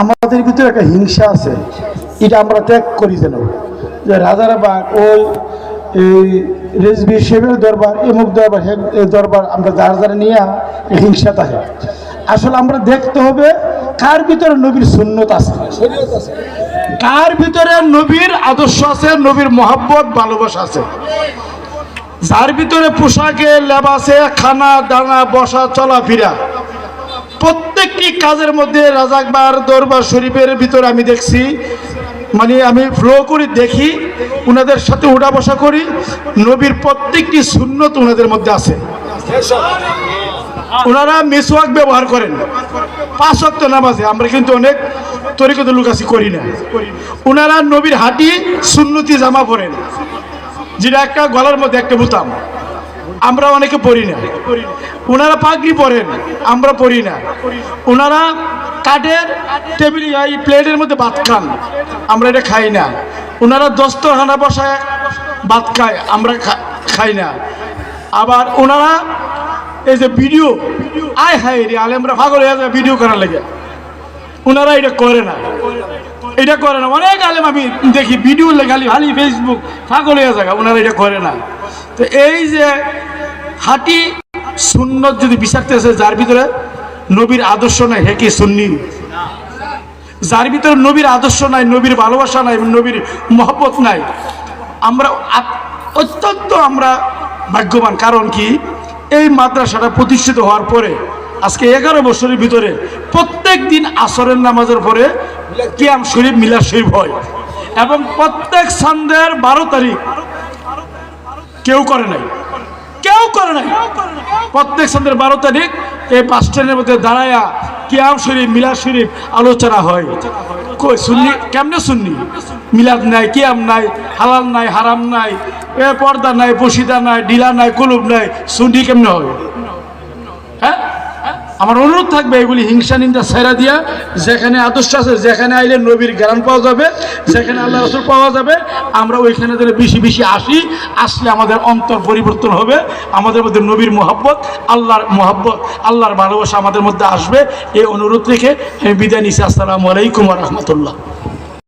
আমাদের ভিতরে একটা হিংসা আছে। এটা আমরা ত্যাগ করি যেন। যে রাজারা বাগ ওই, এই রেজবি শেবের দরবার এমুক দরবার এই দরবার, আমরা যার যারা নিয়ে হিংসা থাকে। আসলে আমরা দেখতে হবে কার ভিতরে নবীর সুন্নত আছে। কার ভিতরে নবীর আদর্শ আছে, নবীর মহাব্বত, ভালোবাসা আছে। যার ভিতরে পোশাকে লেবাসে খানা, দানা, বসা, চলাফেরা। প্রত্যেকটি কাজের মধ্যে রাজাকবার দরবার শরীফের ভিতরে আমি দেখছি মানে আমি ফ্লো করি, দেখি ওনাদের সাথে উঠা বসা করি, নবীর প্রত্যেকটি শূন্যত ওনাদের মধ্যে আছে। ওনারা মিসওয়াক ব্যবহার করেন। পাঁচ অক্ট নামাজে, আমরা কিন্তু অনেক তরিকত লুকাসি করি না। ওনারা নবীর হাঁটি সুন্নতি জামা পরেন, যেটা একটা গলার মধ্যে একটা বুতাম। আমরা অনেকে পড়ি না। ওনারা পাগড়ি পরেন, আমরা পড়ি না। ওনারা কাঠের টেবিল, এই প্লেটের মধ্যে ভাত খান, আমরা এটা খাই না। ওনারা দস্তরখানা বসায় ভাত খায়, আমরা খাই না। আবার ওনারা এই যে ভিডিও, আয় হায় রে আলেমরা পাগল হয়ে যায় ভিডিও করার লেগে। ওনারা এটা করে না। এটা করে না। অনেক আলেম আমি দেখি ভিডিও লেখালি, খালি ফেসবুক পাগল হয়ে যায় ওনারা এটা করে না। তো এই যে হাঁটি সুন্নত যদি বিষাক্ত আছে, যার ভিতরে নবীর আদর্শ নাই, হে কি সুন্নি? যার ভিতরে নবীর আদর্শ নাই, নবীর ভালোবাসা নাই, নবীর মহব্বত নাই, আমরা অত্যন্ত আমরা ভাগ্যবান। কারণ কি? এই মাদ্রাসাটা প্রতিষ্ঠিত হওয়ার পরে, আজকে এগারো বছরের ভিতরে প্রত্যেক দিন আসরের নামাজের পরে কিয়াম শরীফ, মিলাদ শরীফ হয়। এবং প্রত্যেক সন্ধ্যের বারো তারিখ কেউ করে নাই। কেউ করে নাই। প্রত্যেক সন্ধ্যের বারো তারিখ এই বাস স্ট্যান্ডের মধ্যে দাঁড়ায়া কিয়াম শরীফ, মিলাদ শরীফ আলোচনা হয়। কই শুননি কেমনে শুননি মিলাদ নাই, কিয়াম নাই, হালাল নাই, হারাম নাই, এ পর্দা নাই পশিদা নাই, ডিলা নাই, কুলুব নাই শুননি কেমনে হ্যাঁ? আমার অনুরোধ থাকবে এগুলি হিংসা নিন্দা সেরা দিয়া, যেখানে আদর্শ আছে, যেখানে আইলে নবীর জ্ঞান পাওয়া যাবে, যেখানে আল্লাহ রসুল পাওয়া যাবে, আমরা ওইখানে যেন বেশি বেশি আসি, আসলে আমাদের অন্তর পরিবর্তন হবে, আমাদের মধ্যে নবীর মোহাব্বত, আল্লাহর মোহাব্বত, আল্লাহর ভালোবাসা আমাদের মধ্যে আসবে। এই অনুরোধ রেখে আমি বিদায় নিচ্ছি আসসালামু আলাইকুম রহমতুল্লাহ।